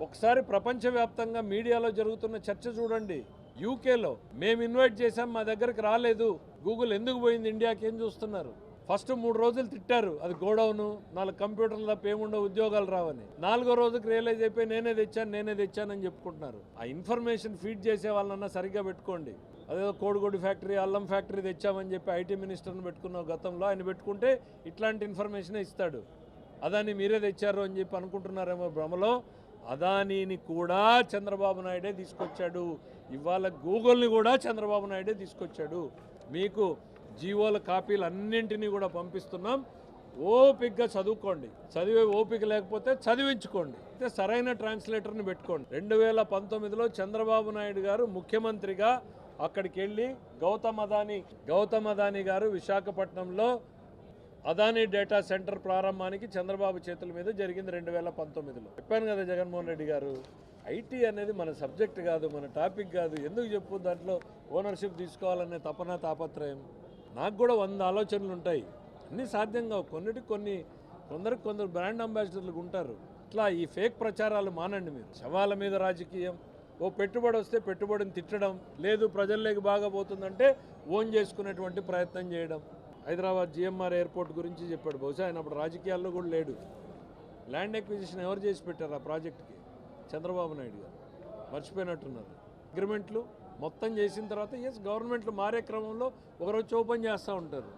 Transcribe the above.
ఒకసారి ప్రపంచవ్యాప్తంగా మీడియాలో జరుగుతున్న చర్చ చూడండి. యూకేలో మేము ఇన్వైట్ చేశాం మా దగ్గరికి రాలేదు. గూగుల్ ఎందుకు పోయింది ఇండియాకి? ఏం చూస్తున్నారు? ఫస్ట్ మూడు రోజులు తిట్టారు. అది గోడౌను నాలుగు కంప్యూటర్లు తప్ప ఏముండవు ఉద్యోగాలు రావని. నాలుగో రోజుకి రియలైజ్ అయిపోయి నేనే తెచ్చాను నేనే తెచ్చానని చెప్పుకుంటున్నారు. ఆ ఇన్ఫర్మేషన్ ఫీడ్ చేసే వాళ్ళన్నా సరిగ్గా పెట్టుకోండి. అదేదో కోడిగొడ్డు ఫ్యాక్టరీ అల్లం ఫ్యాక్టరీ తెచ్చామని చెప్పి ఐటీ మినిస్టర్ని పెట్టుకున్న గతంలో. ఆయన పెట్టుకుంటే ఇట్లాంటి ఇన్ఫర్మేషనే ఇస్తాడు. అదని మీరే తెచ్చారు అని చెప్పి అనుకుంటున్నారేమో భ్రమలో. అదానీని కూడా చంద్రబాబు నాయుడే తీసుకొచ్చాడు. ఇవాళ గూగుల్ని కూడా చంద్రబాబు నాయుడే తీసుకొచ్చాడు. మీకు జీవోల కాపీలు అన్నింటినీ కూడా పంపిస్తున్నాం. ఓపిక్గా చదువుకోండి. చదివే ఓపిక లేకపోతే చదివించుకోండి. అయితే సరైన ట్రాన్స్లేటర్ని పెట్టుకోండి. రెండు వేల పంతొమ్మిదిలో చంద్రబాబు నాయుడు గారు ముఖ్యమంత్రిగా అక్కడికి వెళ్ళి గౌతమ్ అదానీ గౌతమ్ అదానీ గారు విశాఖపట్నంలో అదానీ డేటా సెంటర్ ప్రారంభానికి చంద్రబాబు చేతుల మీద జరిగింది రెండు వేల పంతొమ్మిదిలో. చెప్పాను కదా జగన్మోహన్ రెడ్డి గారు ఐటీ అనేది మన సబ్జెక్ట్ కాదు మన టాపిక్ కాదు ఎందుకు చెప్పు? దాంట్లో ఓనర్షిప్ తీసుకోవాలనే తపన తాపత్రయం. నాకు కూడా వంద ఆలోచనలు ఉంటాయి. అన్నీ సాధ్యం కావు. కొన్నిటికి కొన్ని కొందరికి కొందరు బ్రాండ్ అంబాసిడర్లు ఉంటారు. ఇట్లా ఈ ఫేక్ ప్రచారాలు మానండి మీరు. శవాల మీద రాజకీయం. ఓ పెట్టుబడి వస్తే పెట్టుబడిని తిట్టడం లేదు ప్రజల్లోకి బాగా పోతుందంటే ఓన్ చేసుకునేటువంటి ప్రయత్నం చేయడం. హైదరాబాద్ జిఎంఆర్ ఎయిర్పోర్ట్ గురించి చెప్పాడు. బహుశా ఆయన అప్పుడు రాజకీయాల్లో కూడా లేడు. ల్యాండ్ ఎక్విజిషన్ ఎవరు చేసి పెట్టారు ఆ ప్రాజెక్ట్కి? చంద్రబాబు నాయుడు గారు. మర్చిపోయినట్టున్నారు. అగ్రిమెంట్లు మొత్తం చేసిన తర్వాత ఎస్ గవర్నమెంట్లు మారే క్రమంలో ఒకరోజు ఓపెన్ చేస్తూ ఉంటారు.